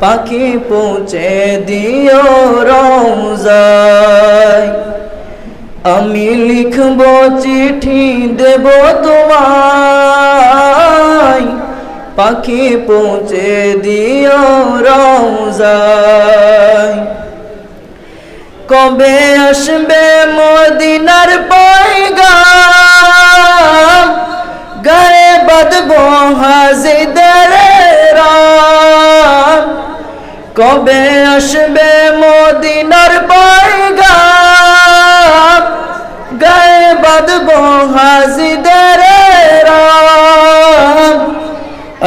পাখি পৌঁছে দিও রওজায় আমি লিখব চিঠি দেব তোমায়। পাখি পৌঁছে দিও রওজায় কবে আসবে মদিনার পয়গাম? গায়ে বাঁধব হাজিদের কবে আসবে মদিনার পয়গাম? গায়ে বাঁধব হাজিদের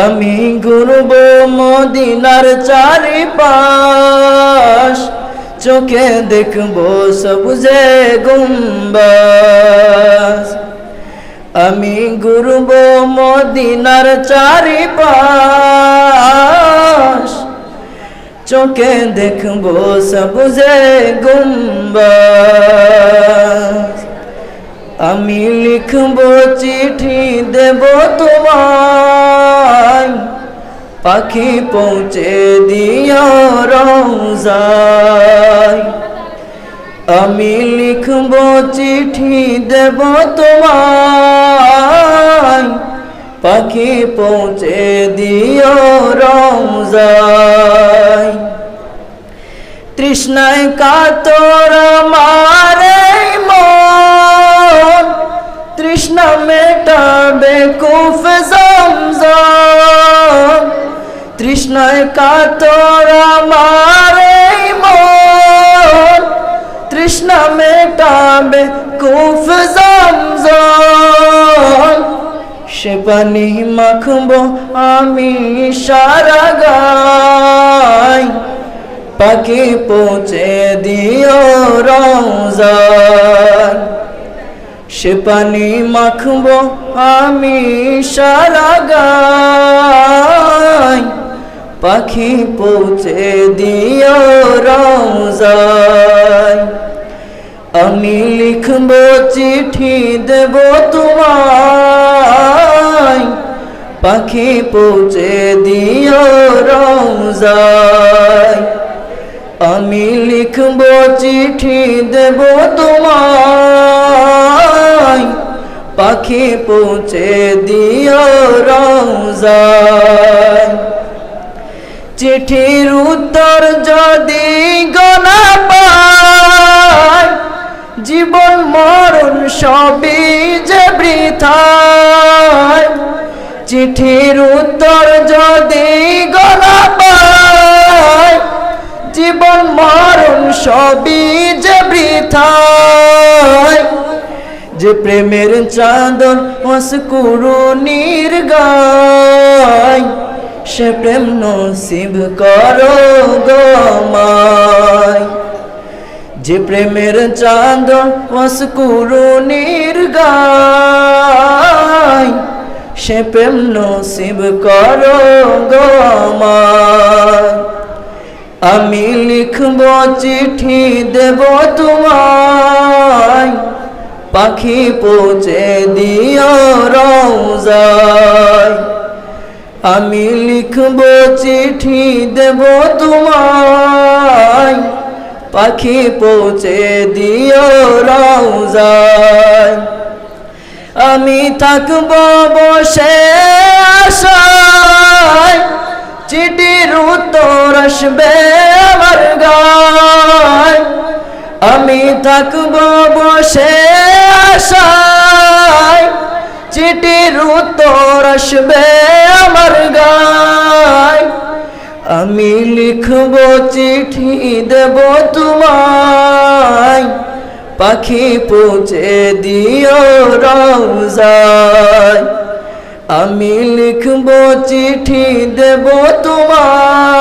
আমি ঘুরব মদিনার চারিপাশ। চোখে দেখব সবুজে গুম্বাস আমি ঘুরব মদিনার চারিপাশ। চোখে দেখব সবুজে গুম্বাস আমি লিখব চিঠি দেব তোমায়, পাখি পৌঁছে দিও রওজায়। আমি লিখব চিঠি দেব তোমায়, পাখি পৌঁছে দিও রওজায়। তৃষ্ণায় কাতর মারে মন। তৃষ্ণা মেটাবে কুফ জমজম। তৃষ্ণায় কাতর মারে মন। তৃষ্ণা মেটাবে কুফ জমজম। সে পানি মাখবো আমি সারা গাই। পাখি পৌঁছে দিও রওজায় সে পানি মাখবো আমি সারা গাই পাখি পৌঁছে দিও রওজায় আমি লিখব চিঠি দেব তোমায়। পাখি পৌঁছে দিও রওজায় আমি লিখব চিঠি দেব তোমায়। পাখি পৌঁছে রওজায়। চিঠির উত্তর যদি গনা পায়, জীবন মরণ সবই যে বৃথায়। চিঠির যে বৃথায় যে প্রেমের চাদর মস্কুরু নির্গায় সে প্রেম নসিব করো গমায় যে প্রেমের চাঁদ মস্কুরু নির্গায় সে প্রেম নসিব করো গমায় আমি লিখব চিঠি দেব তোমায়। পাখি পৌঁছে দিও রওজায়। আমি লিখব চিঠি দেব তোমায়। পাখি পৌঁছে দিও রওজায়। আমি থাকব বসে আশায়। চিঠির উত্তর আসবে থাকব বসে আশায়। চিঠির উত্তর আসবে আমার গায়। আমি লিখব চিঠি, দেব তোমায়। পাখি পৌঁছে দিও রওজায় আমি লিখব চিঠি, দেব তোমায়।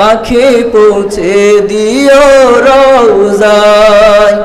পাখি পৌঁছে দিও রওজায়।